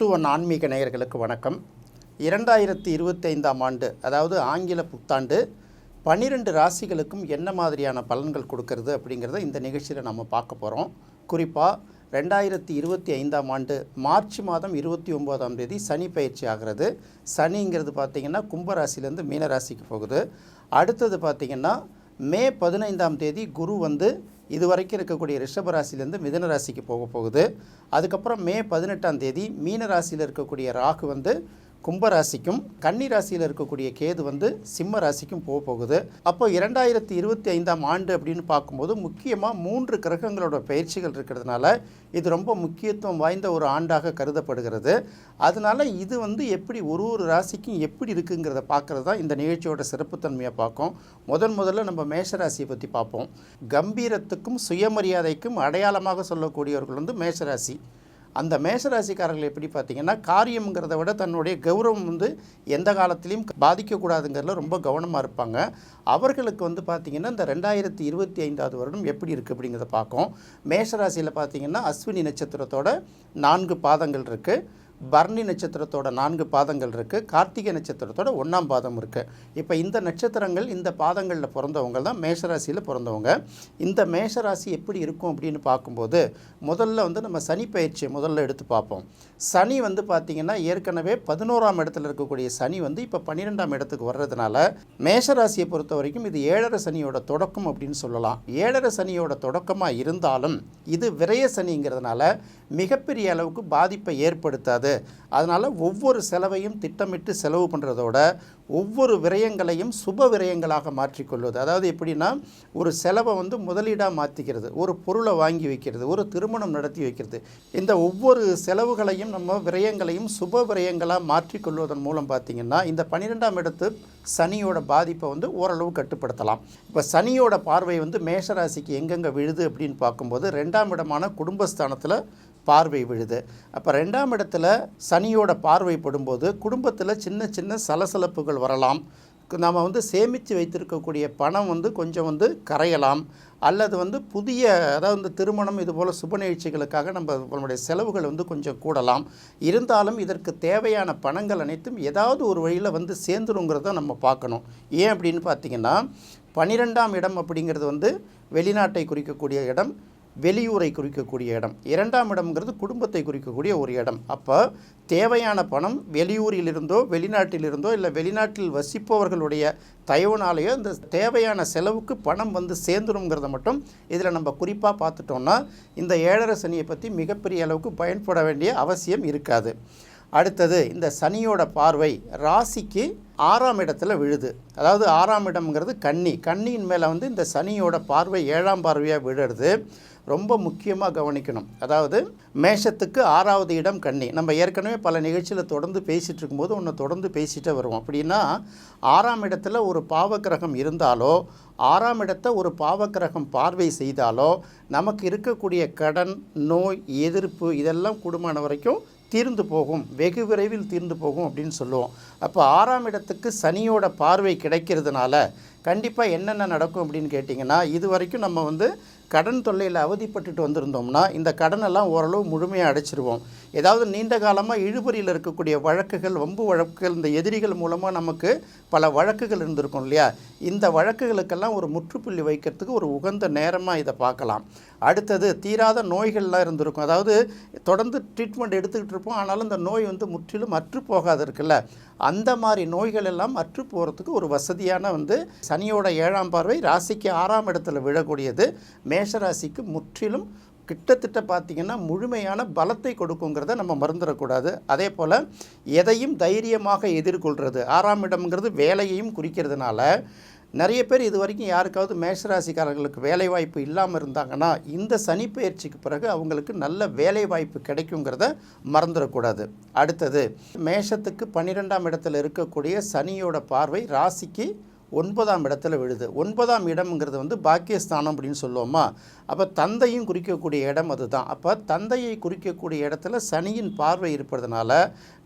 One to one ஆன்மீக நேயர்களுக்கு வணக்கம். இரண்டாயிரத்தி இருபத்தைந்தாம் ஆண்டு அதாவது ஆங்கில புத்தாண்டு பன்னிரெண்டு ராசிகளுக்கும் என்ன மாதிரியான பலன்கள் கொடுக்கறது அப்படிங்கிறத இந்த நிகழ்ச்சியில் நம்ம பார்க்க போகிறோம் குறிப்பாக ரெண்டாயிரத்தி இருபத்தி ஐந்தாம் ஆண்டு மார்ச் மாதம் இருபத்தி ஒம்போதாம் தேதி சனி பயிற்சி ஆகிறது. சனிங்கிறது பார்த்திங்கன்னா கும்பராசிலேருந்து மீனராசிக்கு போகுது. அடுத்தது பார்த்திங்கன்னா மே பதினைந்தாம் தேதி குரு வந்து இது வரைக்கும் இருக்கக்கூடிய ரிஷப ராசிலேருந்து மிதன ராசிக்கு போக போகுது. அதுக்கப்புறம் மே பதினெட்டாம் தேதி மீன ராசியில் இருக்கக்கூடிய ராகு வந்து கும்பராசிக்கும் கன்னி ராசியில் இருக்கக்கூடிய கேது வந்து சிம்ம ராசிக்கும் போக போகுது. அப்போ இரண்டாயிரத்தி இருபத்தி ஐந்தாம் ஆண்டு அப்படின்னு பார்க்கும்போது முக்கியமாக மூன்று கிரகங்களோட பயிற்சிகள் இருக்கிறதுனால இது ரொம்ப முக்கியத்துவம் வாய்ந்த ஒரு ஆண்டாக கருதப்படுகிறது. அதனால இது வந்து எப்படி ஒரு ஒரு ராசிக்கும் எப்படி இருக்குங்கிறத பார்க்குறது தான் இந்த நிகழ்ச்சியோட சிறப்புத்தன்மையை பார்க்கும். முதன் முதல்ல நம்ம மேஷ ராசியை பற்றி பார்ப்போம். கம்பீரத்துக்கும் சுயமரியாதைக்கும் அடையாளமாக சொல்லக்கூடியவர்கள் வந்து மேஷராசி. அந்த மேசராசிக்காரர்கள் எப்படி பார்த்தீங்கன்னா காரியம்ங்கிறத விட தன்னுடைய கௌரவம் வந்து எந்த காலத்திலையும் பாதிக்கக்கூடாதுங்கிறதுல ரொம்ப கவனமாக இருப்பாங்க. அவர்களுக்கு வந்து பார்த்திங்கன்னா இந்த ரெண்டாயிரத்தி இருபத்தி ஐந்தாவது வருடம் எப்படி இருக்குது அப்படிங்கிறத பார்க்கும் மேஷராசியில் பார்த்திங்கன்னா அஸ்வினி நட்சத்திரத்தோட நான்கு பாதங்கள் இருக்குது பரணி நட்சத்திரத்தோட நான்கு பாதங்கள் இருக்குது கார்த்திகை நட்சத்திரத்தோட ஒன்றாம் பாதம் இருக்குது இப்போ இந்த நட்சத்திரங்கள் இந்த பாதங்களில் பிறந்தவங்க தான் மேஷராசியில் பிறந்தவங்க. இந்த மேஷராசி எப்படி இருக்கும் அப்படின்னு பார்க்கும்போது முதல்ல வந்து நம்ம சனி பயிற்சியை முதல்ல எடுத்து பார்ப்போம். சனி வந்து பார்த்திங்கன்னா ஏற்கனவே பதினோராம் இடத்துல இருக்கக்கூடிய சனி வந்து இப்போ பன்னிரெண்டாம் இடத்துக்கு வர்றதுனால மேஷராசியை பொறுத்த வரைக்கும் இது ஏழரை சனியோட தொடக்கம் அப்படின்னு சொல்லலாம். ஏழரை சனியோட தொடக்கமாக இருந்தாலும் இது விரய சனிங்கிறதுனால மிகப்பெரிய அளவுக்கு பாதிப்பை ஏற்படுத்தாது. அதனால் ஒவ்வொரு செலவையும் திட்டமிட்டு செலவு பண்ணுறதோட ஒவ்வொரு விரயங்களையும் சுப விரயங்களாக மாற்றிக்கொள்வது. அதாவது எப்படின்னா ஒரு செலவை வந்து முதலீடாக மாற்றிக்கிறது ஒரு பொருளை வாங்கி வைக்கிறது ஒரு திருமணம் நடத்தி வைக்கிறது. இந்த ஒவ்வொரு செலவுகளையும் நம்ம விரயங்களையும் சுப விரயங்களாக மாற்றிக்கொள்வதன் மூலம் பார்த்திங்கன்னா இந்த பன்னிரெண்டாம் இடத்து சனியோட பாதிப்பை வந்து ஓரளவு கட்டுப்படுத்தலாம். இப்போ சனியோட பார்வை வந்து மேஷராசிக்கு எங்கெங்கே விழுது அப்படின்னு பார்க்கும்போது ரெண்டாம் இடமான குடும்பஸ்தானத்தில் பார்வை விழுது. அப்போ ரெண்டாம் இடத்துல சனியோட பார்வை படும்போது குடும்பத்தில் சின்ன சின்ன சலசலப்புகள் வரலாம். நாம் வந்து சேமித்து வைத்திருக்கக்கூடிய பணம் வந்து கொஞ்சம் வந்து கரையலாம். அல்லது வந்து புதிய அதாவது இந்த திருமணம் இதுபோல் சுப நிகழ்ச்சிகளுக்காக நம்ம நம்மளுடைய செலவுகள் வந்து கொஞ்சம் கூடலாம். இருந்தாலும் இதற்கு தேவையான பணங்கள் அனைத்தும் ஏதாவது ஒரு வழியில் வந்து சேர்ந்துருங்கிறத நம்ம பார்க்கணும். ஏன் அப்படின்னு பார்த்தீங்கன்னா பன்னிரெண்டாம் இடம் அப்படிங்கிறது வந்து வெளிநாட்டை குறிக்கக்கூடிய இடம். வெளியூரை குறிக்கக்கூடிய இடம். இரண்டாம் இடம்ங்கிறது குடும்பத்தை குறிக்கக்கூடிய ஒரு இடம். அப்போ தேவையான பணம் வெளியூரிலிருந்தோ வெளிநாட்டிலிருந்தோ இல்லை வெளிநாட்டில் வசிப்பவர்களுடைய தயவுனாலேயோ இந்த தேவையான செலவுக்கு பணம் வந்து சேர்ந்துருங்கிறத மட்டும் இதில் நம்ம குறிப்பாக பார்த்துட்டோம்னா இந்த ஏழரை சனியை பற்றி மிகப்பெரிய அளவுக்கு பயன்பட வேண்டிய அவசியம் இருக்காது. அடுத்தது இந்த சனியோட பார்வை ராசிக்கு ஆறாம் இடத்துல விழுது. அதாவது ஆறாம் இடம்ங்கிறது கன்னி. கன்னியின் மேலே வந்து இந்த சனியோட பார்வை ஏழாம் பார்வையாக விழுறது. ரொம்ப முக்கியமாக கவனிக்கணும். அதாவது மேஷத்துக்கு ஆறாவது இடம் கன்னி. நம்ம ஏற்கனவே பல நிகழ்ச்சியில் தொடர்ந்து பேசிகிட்டு இருக்கும்போது ஒன்று தொடர்ந்து பேசிகிட்டே வருவோம். அப்படின்னா ஆறாம் இடத்துல ஒரு பாவக்கிரகம் இருந்தாலோ ஆறாம் இடத்தை ஒரு பாவக்கிரகம் பார்வை செய்தாலோ நமக்கு இருக்கக்கூடிய கடன் நோய் எதிர்ப்பு இதெல்லாம் கூடுமான வரைக்கும் தீர்ந்து போகும் வெகு விரைவில் தீர்ந்து போகும் அப்படின்னு சொல்லுவோம். அப்போ ஆறாம் இடத்துக்கு சனியோட பார்வை கிடைக்கிறதுனால கண்டிப்பாக என்னென்ன நடக்கும் அப்படின்னு கேட்டிங்கன்னா இது வரைக்கும் நம்ம வந்து கடன் தொல்லையில் அவதிப்பட்டுட்டு வந்திருந்தோம்னா இந்த கடனெல்லாம் ஓரளவு முழுமையாக அடைச்சிருவோம். ஏதாவது நீண்ட காலமாக இழுபறியில் இருக்கக்கூடிய வழக்குகள் வம்பு வழக்குகள் இந்த எதிரிகள் மூலமாக நமக்கு பல வழக்குகள் இருந்திருக்கும் இல்லையா? இந்த வழக்குகளுக்கெல்லாம் ஒரு முற்றுப்புள்ளி வைக்கிறதுக்கு ஒரு உகந்த நேரமாக இதை பார்க்கலாம். அடுத்தது தீராத நோய்கள்லாம் இருந்திருக்கும். அதாவது தொடர்ந்து ட்ரீட்மெண்ட் எடுத்துக்கிட்டு இருப்போம். ஆனாலும் இந்த நோய் வந்து முற்றிலும் அற்று போகாது இருக்குல்ல. அந்த மாதிரி நோய்கள் எல்லாம் அற்று போகிறதுக்கு ஒரு வசதியான வந்து சனியோட ஏழாம் பார்வை ராசிக்கு ஆறாம் இடத்துல விழக்கூடியது. மே மேஷராசிக்கு முற்றிலும் கிட்டத்தட்ட பார்த்திங்கன்னா முழுமையான பலத்தை கொடுக்குங்கிறத நம்ம மறந்துடக்கூடாது. அதே போல் எதையும் தைரியமாக எதிர்கொள்கிறது ஆறாம் இடம்ங்கிறது வேலையையும் குறிக்கிறதுனால நிறைய பேர் இது வரைக்கும் யாருக்காவது மேஷராசிக்காரர்களுக்கு வேலைவாய்ப்பு இல்லாமல் இருந்தாங்கன்னா இந்த சனி பயிற்சிக்கு பிறகு அவங்களுக்கு நல்ல வேலைவாய்ப்பு கிடைக்குங்கிறத மறந்துடக்கூடாது. அடுத்தது மேஷத்துக்கு பன்னிரெண்டாம் இடத்துல இருக்கக்கூடிய சனியோட பார்வை ராசிக்கு ஒன்பதாம் இடத்துல விழுது. ஒன்பதாம் இடம்ங்கிறது வந்து பாக்கியஸ்தானம் அப்படின்னு சொல்லுவோமா? அப்போ தந்தையும் குறிக்கக்கூடிய இடம் அதுதான். அப்போ தந்தையை குறிக்கக்கூடிய இடத்துல சனியின் பார்வை இருப்பதுனால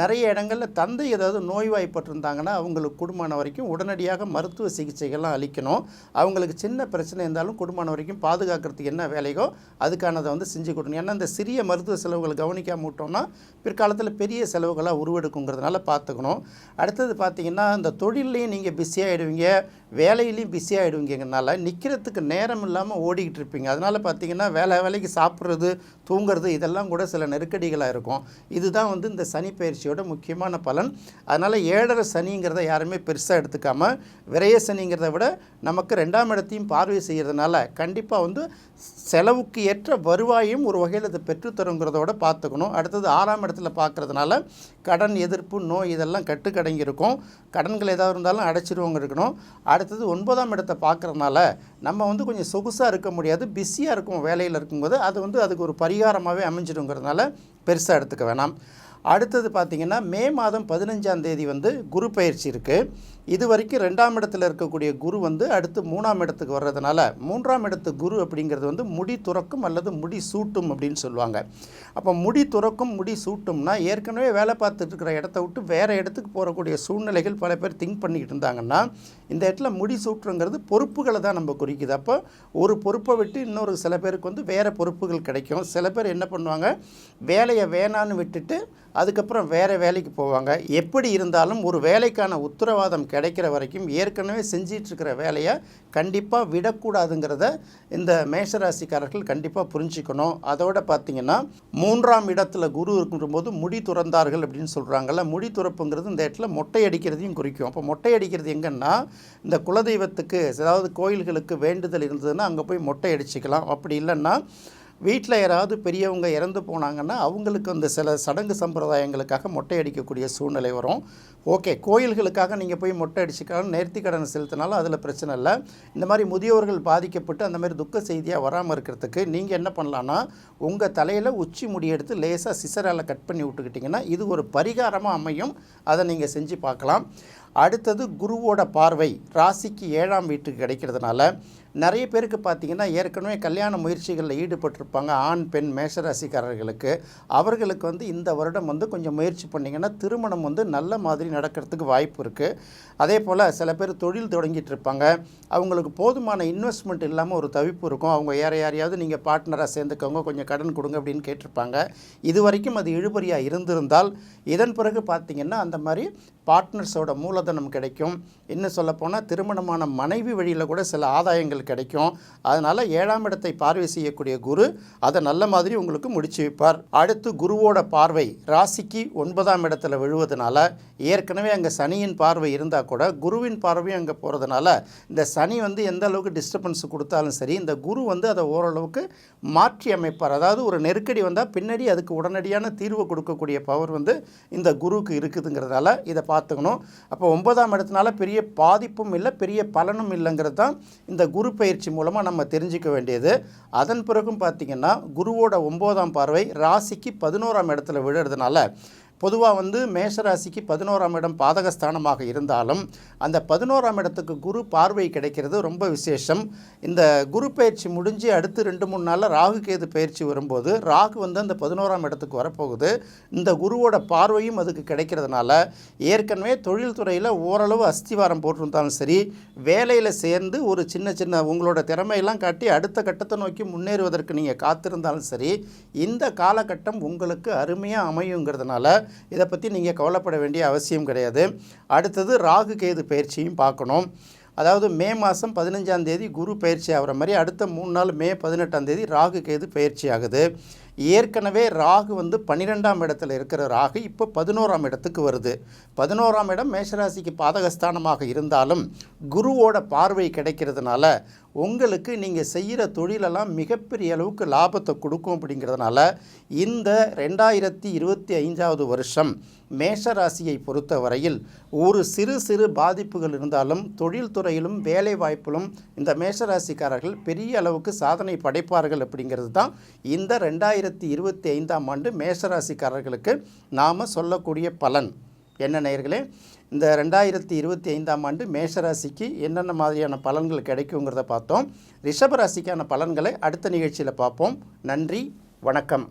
நிறைய இடங்களில் தந்தை ஏதாவது நோய்வாய்ப்பட்டிருந்தாங்கன்னா அவங்களுக்கு குடும்பம் வரைக்கும் உடனடியாக மருத்துவ சிகிச்சைகள்லாம் அளிக்கணும். அவங்களுக்கு சின்ன பிரச்சனை இருந்தாலும் குடும்பம் வரைக்கும் பாதுகாக்கிறதுக்கு என்ன வேலையோ அதுக்கானதை வந்து செஞ்சு கொடுக்கணும். ஏன்னா இந்த சிறிய மருத்துவ செலவுகள் கவனிக்காம விட்டோம்னா பிற்காலத்தில் பெரிய செலவுகளாக உருவெடுக்குங்கிறதுனால பார்த்துக்கணும். அடுத்தது பார்த்தீங்கன்னா இந்த தொழிலையும் நீங்கள் பிஸியாகிடுவீங்க வேலையிலையும் பிஸியாகிடுவீங்கனால நிற்கிறதுக்கு நேரம் இல்லாமல் ஓடிக்கிட்டு இருப்பீங்க. அதனால் பார்த்தீங்கன்னா வேலை வேலைக்கு சாப்பிட்றது தூங்குறது இதெல்லாம் கூட சில நெருக்கடிகளாக இருக்கும். இதுதான் வந்து இந்த சனி பயிற்சியோட முக்கியமான பலன். அதனால் ஏழரை சனிங்கிறத யாருமே பெருசாக எடுத்துக்காமல் விரய சனிங்கிறத விட நமக்கு ரெண்டாம் இடத்தையும் பார்வை செய்கிறதுனால கண்டிப்பாக வந்து செலவுக்கு ஏற்ற வருவாயும் ஒரு வகையில் அதை பெற்றுத்தருங்கிறதோட பார்த்துக்கணும் அடுத்தது ஆறாம் இடத்துல பார்க்குறதுனால கடன் எதிர்ப்பு நோய் இதெல்லாம் கட்டுக்கடங்கி இருக்கும். கடன்கள் ஏதாவது இருந்தாலும் அடைச்சிருவங்க இருக்கணும். அடுத்தது ஒன்பதாம் இடத்தை பார்க்குறதுனால நம்ம வந்து கொஞ்சம் சொகுசாக இருக்க முடியாது பிஸியாக இருக்கும் வேலையில் இருக்கும்போது அது வந்து அதுக்கு ஒரு பரிகாரமாகவே அமைஞ்சிடுங்கிறதுனால பெருசாக எடுத்துக்க வேணாம். அடுத்தது பார்த்திங்கன்னா மே மாதம் பதினஞ்சாம் தேதி வந்து குரு பயிற்சி இருக்குது இது வரைக்கும் ரெண்டாம் இடத்துல இருக்கக்கூடிய குரு வந்து அடுத்து மூணாம் இடத்துக்கு வர்றதுனால மூன்றாம் இடத்து குரு அப்படிங்கிறது வந்து முடி துறக்கும் அல்லது முடி சூட்டும் அப்படின்னு சொல்லுவாங்க. அப்போ முடி துறக்கும் முடி சூட்டும்னா ஏற்கனவே வேலை பார்த்துட்டு இருக்கிற இடத்த விட்டு வேறு இடத்துக்கு போகக்கூடிய சூழ்நிலைகள் பல பேர் திங்க் பண்ணிக்கிட்டு இருந்தாங்கன்னா இந்த இடத்துல முடி சூட்டுங்கிறது பொறுப்புகளை தான் நம்ம குறிக்குது. அப்போ ஒரு பொறுப்பை விட்டு இன்னொரு சில பேருக்கு வந்து வேறு பொறுப்புகள் கிடைக்கும். சில பேர் என்ன பண்ணுவாங்க வேலையை வேணான்னு விட்டுட்டு அதுக்கப்புறம் வேறு வேலைக்கு போவாங்க. எப்படி இருந்தாலும் ஒரு வேலைக்கான உத்தரவாதம் கிடைக்கிற வரைக்கும் ஏற்கனவே செஞ்சிகிட்ருக்கிற வேலையை கண்டிப்பாக விடக்கூடாதுங்கிறத இந்த மேஷராசிக்காரர்கள் கண்டிப்பாக புரிஞ்சுக்கணும். அதோட பார்த்தீங்கன்னா மூன்றாம் இடத்துல குரு இருக்கும்போது முடி துறந்தார்கள் அப்படின்னு சொல்கிறாங்கல்ல முடி துறப்புங்கிறது இந்த இடத்துல மொட்டை அடிக்கிறதையும் குறிக்கும். அப்போ மொட்டை அடிக்கிறது எங்கன்னா இந்த குலதெய்வத்துக்கு அதாவது கோயில்களுக்கு வேண்டுதல் இருந்ததுன்னா அங்கே போய் மொட்டை அடிச்சுக்கலாம். அப்படி இல்லைன்னா வீட்டில் யாராவது பெரியவங்க இறந்து போனாங்கன்னா அவங்களுக்கு அந்த சில சடங்கு சம்பிரதாயங்களுக்காக மொட்டை அடிக்கக்கூடிய சூழ்நிலை வரும். ஓகே கோயில்களுக்காக நீங்கள் போய் மொட்டை அடிச்சுக்கலாம் நேர்த்தி கடன் செலுத்தினாலும் அதில் பிரச்சனை இல்லை. இந்த மாதிரி முதியோர்கள் பாதிக்கப்பட்டு அந்த மாதிரி துக்க செய்தியாக வராமல் இருக்கிறதுக்கு நீங்கள் என்ன பண்ணலான்னா உங்கள் தலையில் உச்சி முடி எடுத்து லேசாக சிசரால் கட் பண்ணி விட்டுக்கிட்டிங்கன்னா இது ஒரு பரிகாரமாக அமையும். அதை நீங்கள் செஞ்சு பார்க்கலாம். அடுத்தது குருவோட பார்வை. ராசிக்கு ஏழாம் வீட்டுக்கு கிடைக்கிறதுனால நிறைய பேருக்கு பார்த்தீங்கன்னா ஏற்கனவே கல்யாண முயற்சிகளில் ஈடுபட்டிருப்பாங்க. ஆண் பெண் மேஷராசிக்காரர்களுக்கு அவர்களுக்கு வந்து இந்த வருடம் வந்து கொஞ்சம் முயற்சி பண்ணிங்கன்னா திருமணம் வந்து நல்ல மாதிரி நடக்கிறதுக்கு வாய்ப்பு இருக்குது அதே போல் சில பேர் தொழில் தொடங்கிட்டு இருப்பாங்க. அவங்களுக்கு போதுமான இன்வெஸ்ட்மெண்ட் இல்லாமல் ஒரு தவிப்பு இருக்கும். அவங்க யார் யாரையாவது நீங்கள் பார்ட்னராக சேர்ந்துக்கோங்க. கொஞ்சம் கடன் கொடுங்க அப்படின்னு கேட்டிருப்பாங்க. இது வரைக்கும் அது இழுபறியாக இருந்திருந்தால் இதன் பிறகு பார்த்தீங்கன்னா அந்த மாதிரி பார்ட்னர்ஸோட மூலதனம் கிடைக்கும். இன்னும் சொல்லப்போனால் திருமணமான மனைவி வழியில் கூட சில ஆதாயங்கள் கிடைக்கும். அதனால் ஏழாம் இடத்தை பார்வை செய்யக்கூடிய குரு அதை நல்ல மாதிரி உங்களுக்கு முடிச்சு வைப்பார். அடுத்து குருவோட பார்வை ராசிக்கு ஒன்பதாம் இடத்துல விழுவதனால ஏற்கனவே அங்கே சனியின் பார்வை இருந்தால் கூட குருவின் பார்வையும் அங்கே போகிறதுனால இந்த சனி வந்து எந்த அளவுக்கு டிஸ்டர்பன்ஸ் கொடுத்தாலும் சரி இந்த குரு வந்து அதை ஓரளவுக்கு மாற்றி அமைப்பார். அதாவது ஒரு நெருக்கடி வந்தால் பின்னாடி அதுக்கு உடனடியான தீர்வு கொடுக்கக்கூடிய பவர் வந்து இந்த குருவுக்கு இருக்குதுங்கிறதால இதை பார்த்துக்கணும். அப்போ ஒன்பதாம் இடத்துனால பெரிய பாதிப்பும் இல்லை பெரிய பலனும் இல்லைங்கிறது தான் இந்த குரு பயிற்சி மூலமாக நம்ம தெரிஞ்சுக்க வேண்டியது. அதன் பிறகும் பார்த்திங்கன்னா குருவோட ஒம்போதாம் பார்வை ராசிக்கு பதினோராம் இடத்துல விழுறதுனால பொதுவாக வந்து மேஷராசிக்கு பதினோராம் இடம் பாதகஸ்தானமாக இருந்தாலும் அந்த பதினோராம் இடத்துக்கு குரு பார்வை கிடைக்கிறது ரொம்ப விசேஷம். இந்த குரு பயிற்சி முடிஞ்சு அடுத்து ரெண்டு மூணு நாளில் ராகு கேது பயிற்சி வரும்போது ராகு வந்து அந்த பதினோராம் இடத்துக்கு வரப்போகுது. இந்த குருவோட பார்வையும் அதுக்கு கிடைக்கிறதுனால ஏற்கனவே தொழில்துறையில் ஓரளவு அஸ்திவாரம் போட்டிருந்தாலும் சரி வேலையில் சேர்ந்து ஒரு சின்ன சின்ன உங்களோட திறமையெல்லாம் காட்டி அடுத்த கட்டத்தை நோக்கி முன்னேறுவதற்கு நீங்கள் காத்திருந்தாலும் சரி இந்த காலகட்டம் உங்களுக்கு அருமையாக அமையுங்கிறதுனால இதை பற்றி நீங்கள் கவலைப்பட வேண்டிய அவசியம் கிடையாது. அடுத்தது ராகு கேது பயிற்சியும் பார்க்கணும். அதாவது மே மாதம் பதினஞ்சாம் தேதி குரு பயிற்சி ஆகிற மாதிரி அடுத்த மூணு நாள் மே பதினெட்டாம் தேதி ராகு கேது பயிற்சி ஆகுது. ஏற்கனவே ராகு வந்து பன்னிரெண்டாம் இடத்துல இருக்கிற ராகு இப்போ பதினோராம் இடத்துக்கு வருது. பதினோராம் இடம் மேஷராசிக்கு பாதகஸ்தானமாக இருந்தாலும் குருவோட பார்வை கிடைக்கிறதுனால உங்களுக்கு நீங்கள் செய்கிற தொழிலெல்லாம் மிகப்பெரிய அளவுக்கு லாபத்தை கொடுக்கும் அப்படிங்கிறதுனால இந்த ரெண்டாயிரத்தி இருபத்தி ஐந்தாவது வருஷம் மேஷராசியை பொறுத்த வரையில் ஒரு சிறு சிறு பாதிப்புகள் இருந்தாலும் தொழில்துறையிலும் வேலை வாய்ப்பிலும் இந்த மேஷராசிக்காரர்கள் பெரிய அளவுக்கு சாதனை படைப்பார்கள் அப்படிங்கிறது தான் இந்த ரெண்டாயிரத்தி இருபத்தி ஐந்தாம் ஆண்டு மேஷராசிக்காரர்களுக்கு நாம் சொல்லக்கூடிய பலன். என்ன நேயர்களே? இந்த ரெண்டாயிரத்தி இருபத்தி ஐந்தாம் ஆண்டு மேஷராசிக்கு என்னென்ன மாதிரியான பலன்கள் கிடைக்குங்கிறத பார்த்தோம். ரிஷபராசிக்கான பலன்களை அடுத்த நிகழ்ச்சியில் பார்ப்போம். நன்றி வணக்கம்.